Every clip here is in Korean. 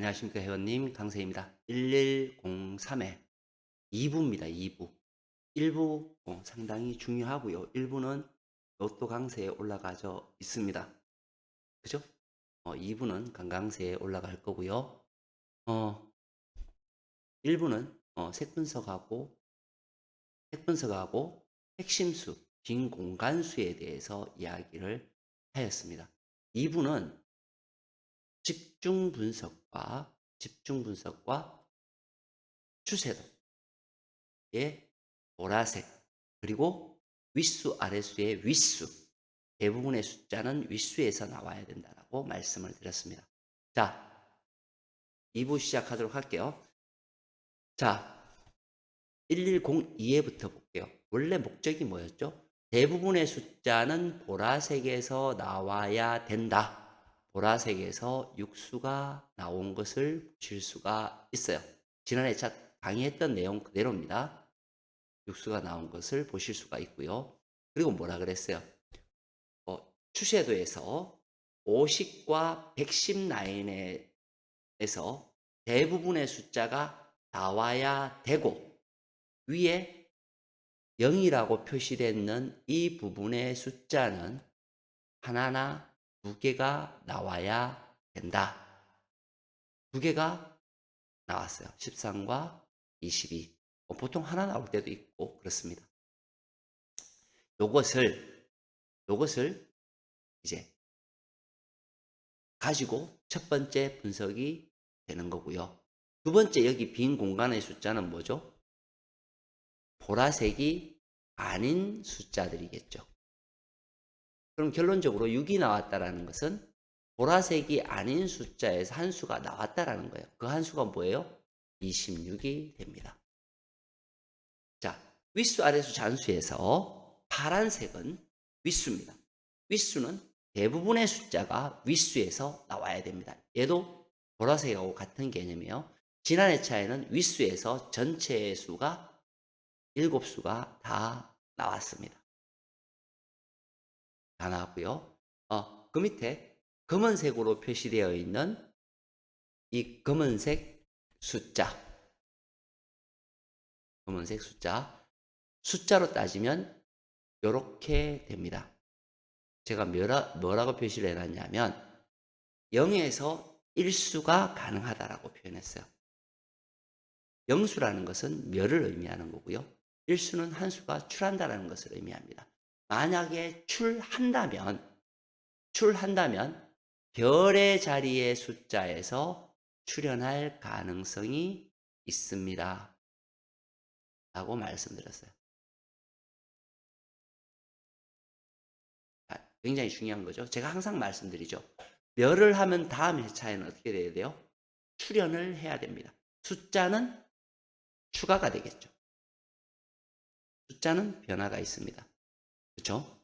안녕하십니까 회원님 강세입니다. 1103회 2부입니다. 2부. 1부 어, 상당히 중요하고요. 1부는 로또 강세에 올라가져 있습니다. 그죠? 어, 2부는 강강세에 올라갈 거고요. 어, 1부는 어, 색분석하고 색분석하고 핵심수, 빈 공간수에 대해서 이야기를 하였습니다. 2부는 집중 분석과 집중 분석과 추세도의 보라색 그리고 윗수 아랫수의 윗수 대부분의 숫자는 윗수에서 나와야 된다라고 말씀을 드렸습니다. 자, 2부 시작하도록 할게요. 자, 1102회부터 볼게요. 원래 목적이 뭐였죠? 대부분의 숫자는 보라색에서 나와야 된다. 보라색에서 육수가 나온 것을 보실 수가 있어요. 지난해 차 강의했던 내용 그대로입니다. 육수가 나온 것을 보실 수가 있고요. 그리고 뭐라 그랬어요? 어, 추세도에서 50과 110 라인에서 대부분의 숫자가 나와야 되고 위에 0이라고 표시되는 이 부분의 숫자는 하나나 두 개가 나와야 된다. 두 개가 나왔어요. 13과 22. 뭐 보통 하나 나올 때도 있고 그렇습니다. 요것을 요것을 이제 가지고 첫 번째 분석이 되는 거고요. 두 번째 여기 빈 공간의 숫자는 뭐죠? 보라색이 아닌 숫자들이겠죠. 그럼 결론적으로 6이 나왔다라는 것은 보라색이 아닌 숫자에서 한 수가 나왔다라는 거예요. 그 한 수가 뭐예요? 26이 됩니다. 자, 윗수 아래수 잔수에서 파란색은 윗수입니다. 윗수는 대부분의 숫자가 윗수에서 나와야 됩니다. 얘도 보라색하고 같은 개념이에요. 지난 회차에는 윗수에서 전체의 수가 7수가 다 나왔습니다. 다 나왔고요. 어, 그 밑에 검은색으로 표시되어 있는 이 검은색 숫자. 검은색 숫자. 숫자로 따지면 이렇게 됩니다. 제가 뭐라, 뭐라고 표시를 해놨냐면 0에서 1수가 가능하다라고 표현했어요. 영수라는 것은 멸을 의미하는 거고요. 1수는 한 수가 출한다라는 것을 의미합니다. 만약에 출한다면, 출한다면 별의 자리의 숫자에서 출현할 가능성이 있습니다. 라고 말씀드렸어요. 굉장히 중요한 거죠. 제가 항상 말씀드리죠. 멸을 하면 다음 회차에는 어떻게 돼야 돼요? 출현을 해야 됩니다. 숫자는 추가가 되겠죠. 숫자는 변화가 있습니다. 그렇죠?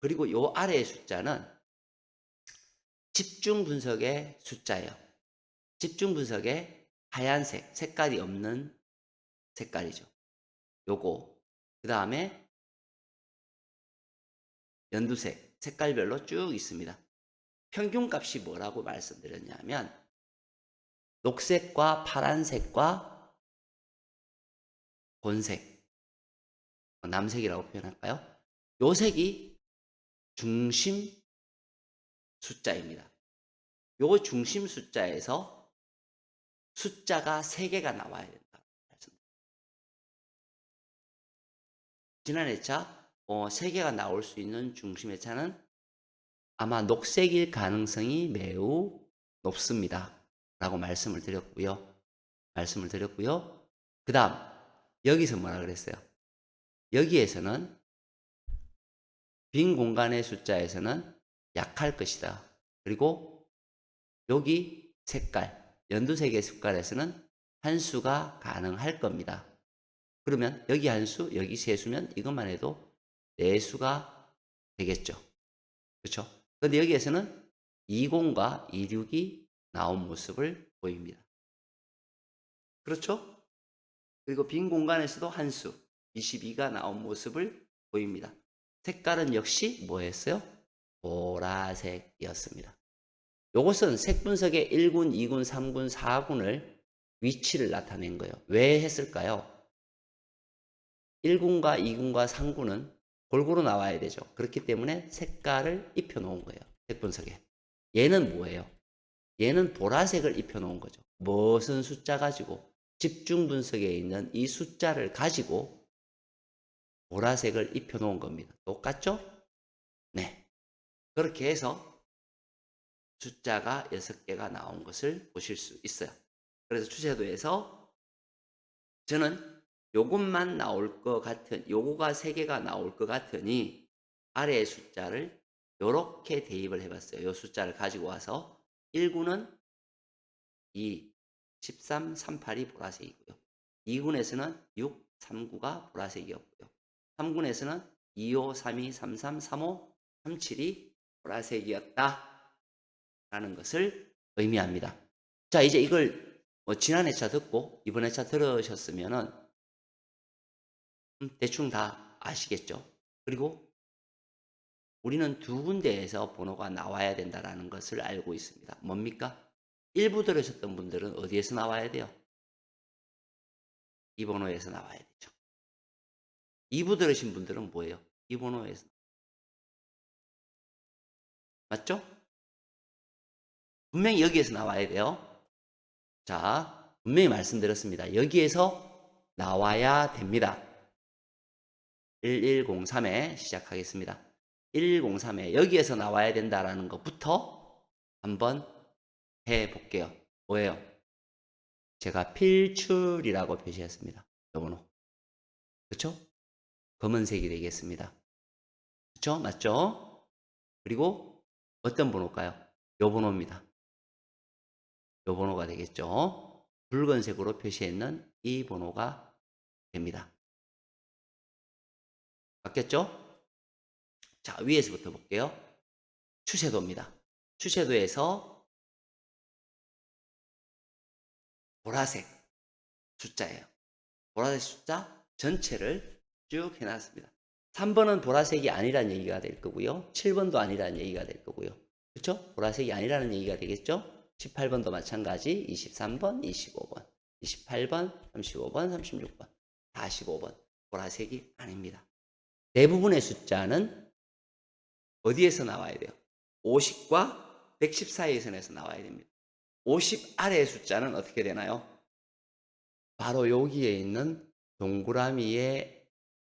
그리고 요 아래의 숫자는 집중 분석의 숫자예요. 집중 분석의 하얀색, 색깔이 없는 색깔이죠. 요거. 그 다음에 연두색, 색깔별로 쭉 있습니다. 평균 값이 뭐라고 말씀드렸냐면 녹색과 파란색과 본색 남색이라고 표현할까요? 요 색이 중심 숫자입니다. 요 중심 숫자에서 숫자가 3개가 나와야 된다. 지난 회차 어, 3개가 나올 수 있는 중심 회차는 아마 녹색일 가능성이 매우 높습니다. 라고 말씀을 드렸고요. 말씀을 드렸고요. 그 다음 여기서 뭐라 그랬어요? 여기에서는 빈 공간의 숫자에서는 약할 것이다. 그리고 여기 색깔, 연두색의 색깔에서는 한 수가 가능할 겁니다. 그러면 여기 한 수, 여기 세 수면 이것만 해도 네 수가 되겠죠. 그렇죠? 그런데 여기에서는 20과 26이 나온 모습을 보입니다. 그렇죠? 그리고 빈 공간에서도 한 수, 22가 나온 모습을 보입니다. 색깔은 역시 뭐였어요? 보라색이었습니다. 요것은 색분석의 1군, 2군, 3군, 4군을 위치를 나타낸 거예요. 왜 했을까요? 1군과 2군과 3군은 골고루 나와야 되죠. 그렇기 때문에 색깔을 입혀 놓은 거예요. 색분석에. 얘는 뭐예요? 얘는 보라색을 입혀 놓은 거죠. 무슨 숫자 가지고 집중 분석에 있는 이 숫자를 가지고 보라색을 입혀 놓은 겁니다. 똑같죠? 네. 그렇게 해서 숫자가 6개가 나온 것을 보실 수 있어요. 그래서 추세도에서 저는 요것만 나올 것 같은, 요거가 3개가 나올 것 같으니 아래의 숫자를 요렇게 대입을 해봤어요. 요 숫자를 가지고 와서 1구는 2, 13, 38이 보라색이고요. 2군에서는 6, 39가 보라색이었고요. 3군에서는 25, 32, 33, 35, 37이 보라색이었다. 라는 것을 의미합니다. 자, 이제 이걸 뭐 지난 회차 듣고 이번 회차 들으셨으면은 음, 대충 다 아시겠죠? 그리고 우리는 두 군데에서 번호가 나와야 된다라는 것을 알고 있습니다. 뭡니까? 일부 들으셨던 분들은 어디에서 나와야 돼요? 이 번호에서 나와야 되죠. 2부 들으신 분들은 뭐예요? 이 번호에서. 맞죠? 분명히 여기에서 나와야 돼요. 자, 분명히 말씀드렸습니다. 여기에서 나와야 됩니다. 1103에 시작하겠습니다. 1103에 여기에서 나와야 된다라는 것부터 한번 해 볼게요. 뭐예요? 제가 필출이라고 표시했습니다. 요 번호. 그렇죠? 검은색이 되겠습니다. 그렇죠? 맞죠? 그리고 어떤 번호일까요? 요 번호입니다. 요 번호가 되겠죠? 붉은색으로 표시했는 이 번호가 됩니다. 맞겠죠? 자, 위에서부터 볼게요. 추세도입니다. 추세도에서 보라색 숫자예요. 보라색 숫자 전체를 쭉 해놨습니다. 3번은 보라색이 아니라는 얘기가 될 거고요. 7번도 아니라는 얘기가 될 거고요. 그렇죠? 보라색이 아니라는 얘기가 되겠죠? 18번도 마찬가지, 23번, 25번, 28번, 35번, 36번, 45번. 보라색이 아닙니다. 대부분의 숫자는 어디에서 나와야 돼요? 50과 110 사이의 선에서 나와야 됩니다. 50 아래의 숫자는 어떻게 되나요? 바로 여기에 있는 동그라미의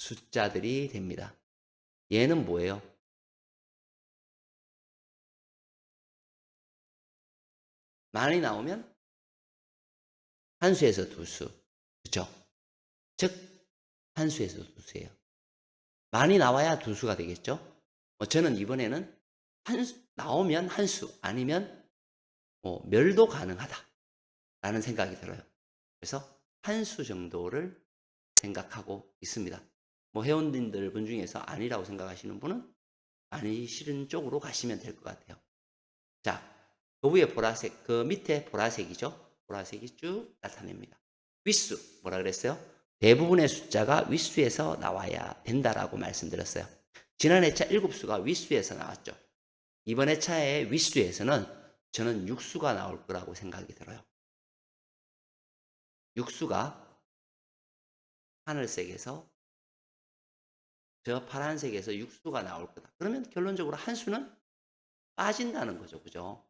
숫자들이 됩니다. 얘는 뭐예요? 많이 나오면 한 수에서 두 수. 그죠? 즉, 한 수에서 두 수예요. 많이 나와야 두 수가 되겠죠? 뭐 저는 이번에는 한 수, 나오면 한 수, 아니면 뭐 멸도 가능하다. 라는 생각이 들어요. 그래서 한 수 정도를 생각하고 있습니다. 뭐 회원님들 분 중에서 아니라고 생각하시는 분은 아니시는 쪽으로 가시면 될 것 같아요. 자, 그 위에 보라색, 그 밑에 보라색이죠. 보라색이 쭉 나타냅니다. 윗수, 뭐라 그랬어요? 대부분의 숫자가 윗수에서 나와야 된다라고 말씀드렸어요. 지난 회차 7수가 윗수에서 나왔죠. 이번 회차의 윗수에서는 저는 육수가 나올 거라고 생각이 들어요. 육수가 하늘색에서 저 파란색에서 육수가 나올 거다. 그러면 결론적으로 한 수는 빠진다는 거죠. 그죠?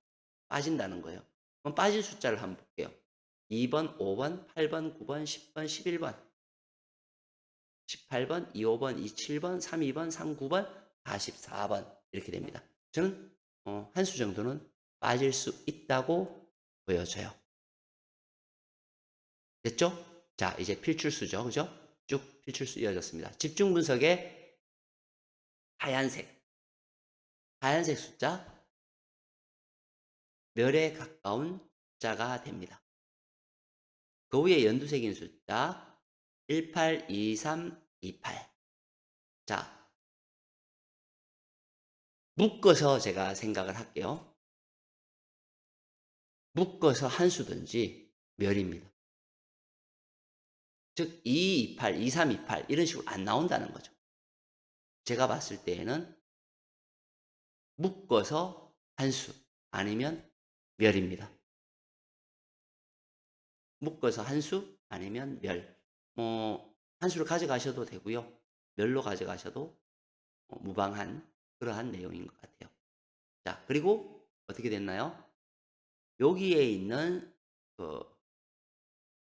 빠진다는 거예요. 그럼 빠진 숫자를 한번 볼게요. 2번, 5번, 8번, 9번, 10번, 11번. 18번, 25번, 27번, 32번, 39번, 44번 이렇게 됩니다. 저는 어, 한 수 정도는 빠질 수 있다고 보여져요. 됐죠? 자, 이제 필출수죠. 그죠? 쭉 필출수 이어졌습니다. 집중 분석의 하얀색. 하얀색 숫자 멸에 가까운 숫자가 됩니다. 그 위에 연두색인 숫자 182328. 자, 묶어서 제가 생각을 할게요. 묶어서 한 수든지 멸입니다. 즉, 228, 2328 이런 식으로 안 나온다는 거죠. 제가 봤을 때에는 묶어서 한 수, 아니면 멸입니다. 묶어서 한 수 아니면 멸. 뭐, 한 수를 가져가셔도 되고요. 멸로 가져가셔도 어, 무방한 그러한 내용인 것 같아요. 자, 그리고 어떻게 됐나요? 여기에 있는 그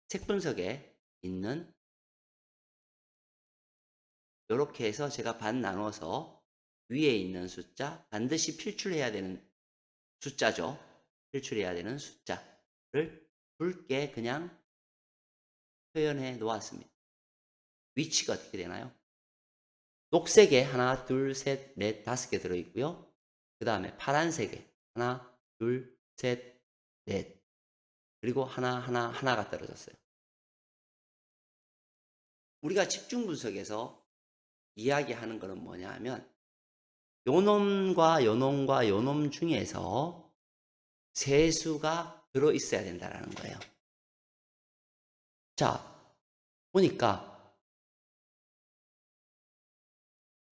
색분석에 있는 이렇게 해서 제가 반 나눠서 위에 있는 숫자 반드시 필출해야 되는 숫자죠. 필출해야 되는 숫자를 붉게 그냥 표현해 놓았습니다. 위치가 어떻게 되나요? 녹색에 하나, 둘, 셋, 넷, 다섯 개 들어있고요. 그 다음에 파란색에 하나, 둘, 셋, 넷. 그리고 하나, 하나, 하나가 떨어졌어요. 우리가 집중 분석에서 이야기하는 것은 뭐냐 하면 요놈과 요놈과 요놈 중에서 세수가 들어 있어야 된다라는 거예요. 자, 보니까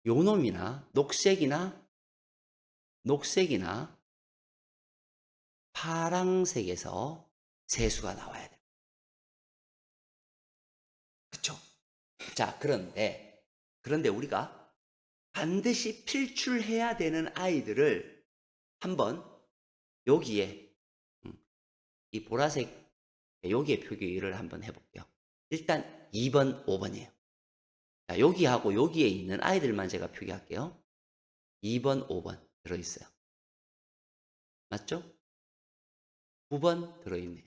요놈이나 녹색이나 녹색이나 파랑색에서 세수가 나와야 돼요. 그렇죠? 자, 그런데 그런데 우리가 반드시 필출해야 되는 아이들을 한번 여기에 음, 이 보라색 여기에 표기를 한번 해볼게요. 일단 2번, 5번이에요. 자, 여기하고 여기에 있는 아이들만 제가 표기할게요. 2번, 5번 들어있어요. 맞죠? 9번 들어있네요.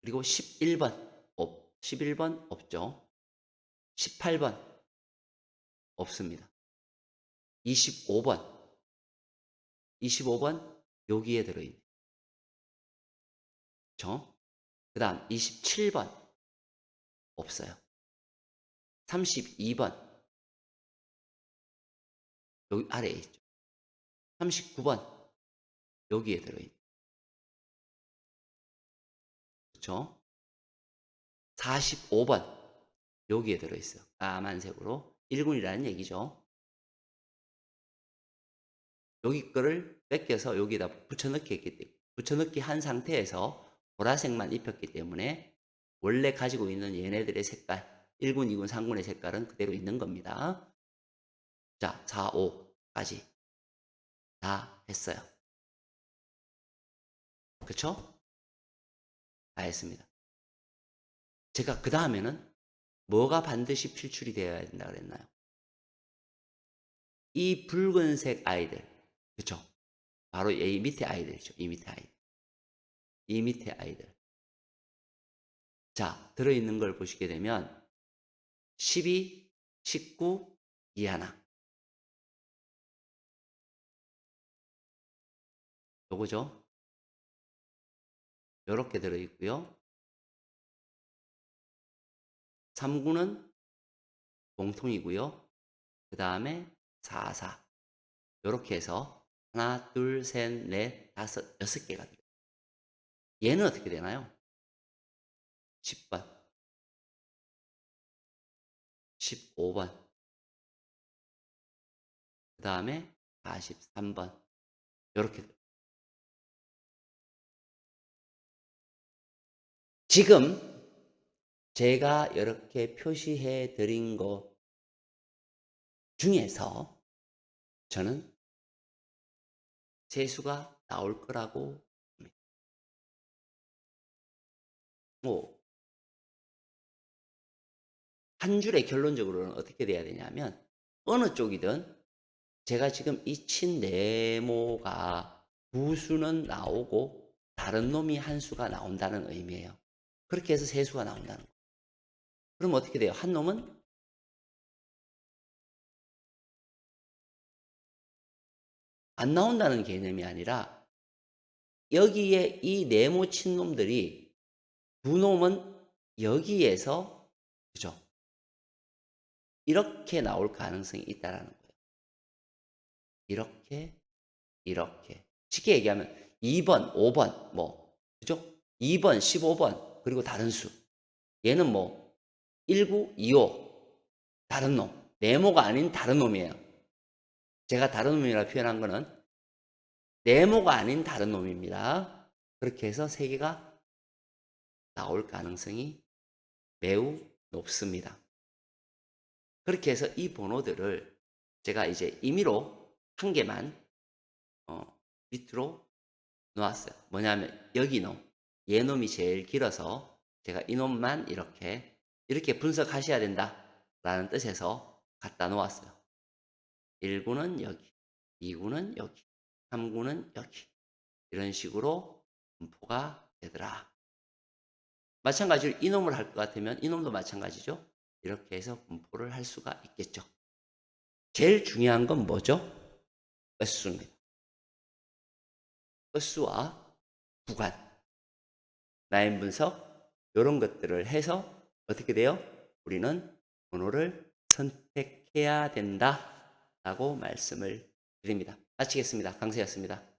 그리고 11번 없, 11번 없죠. 18번 없습니다. 25번 25번 여기에 들어있네요. 그렇죠? 그 다음 27번 없어요. 32번 여기 아래에 있죠. 39번 여기에 들어있네. 그렇죠? 45번 여기에 들어있어요. 까만색으로 1군이라는 얘기죠. 여기 거를 뺏겨서 여기다 붙여넣기 했기 때문에 붙여넣기 한 상태에서 보라색만 입혔기 때문에 원래 가지고 있는 얘네들의 색깔 1군, 2군, 3군의 색깔은 그대로 있는 겁니다. 자, 4, 5까지 다 했어요. 그쵸? 다 했습니다. 제가 그 다음에는 뭐가 반드시 필출이 되어야 된다 그랬나요? 이 붉은색 아이들, 그쵸? 바로 이 밑에 아이들이죠. 이 밑에 아이들. 이 밑에 아이들. 자, 들어있는 걸 보시게 되면 12, 19, 이 하나. 요거죠. 요렇게 들어있고요. 3구는 공통이고요. 그 다음에 4, 4. 요렇게 해서 하나, 둘, 셋, 넷, 다섯, 여섯 개가 들어요. 얘는 어떻게 되나요? 10번. 15번. 그 다음에 43번. 요렇게 지금 제가 이렇게 표시해 드린 것 중에서 저는 세수가 나올 거라고 합니다. 뭐, 한 줄에 결론적으로는 어떻게 돼야 되냐면, 어느 쪽이든 제가 지금 이 친 네모가 두 수는 나오고 다른 놈이 한 수가 나온다는 의미예요. 그렇게 해서 세 수가 나온다는 거예요. 그럼 어떻게 돼요? 한 놈은 안 나온다는 개념이 아니라 여기에 이 네모 친 놈들이 두 놈은 여기에서 그죠? 이렇게 나올 가능성이 있다라는 거예요. 이렇게 이렇게 쉽게 얘기하면 2번, 5번 뭐 그죠? 2번, 15번 그리고 다른 수 얘는 뭐 19, 25 다른 놈 네모가 아닌 다른 놈이에요. 제가 다른 놈이라 표현한 거는 네모가 아닌 다른 놈입니다. 그렇게 해서 세 개가 나올 가능성이 매우 높습니다. 그렇게 해서 이 번호들을 제가 이제 임의로 한 개만 어, 밑으로 놓았어요. 뭐냐면 여기 놈, 얘 놈이 제일 길어서 제가 이 놈만 이렇게 이렇게 분석하셔야 된다 라는 뜻에서 갖다 놓았어요. 1구는 여기, 2구는 여기, 3구는 여기 이런 식으로 분포가 되더라. 마찬가지로 이 놈을 할 것 같으면 이 놈도 마찬가지죠. 이렇게 해서 분포를 할 수가 있겠죠. 제일 중요한 건 뭐죠? 끝수입니다. 끝수와 구간, 라인 분석 이런 것들을 해서 어떻게 돼요? 우리는 번호를 선택해야 된다 라고 말씀을 드립니다. 마치겠습니다. 강세였습니다.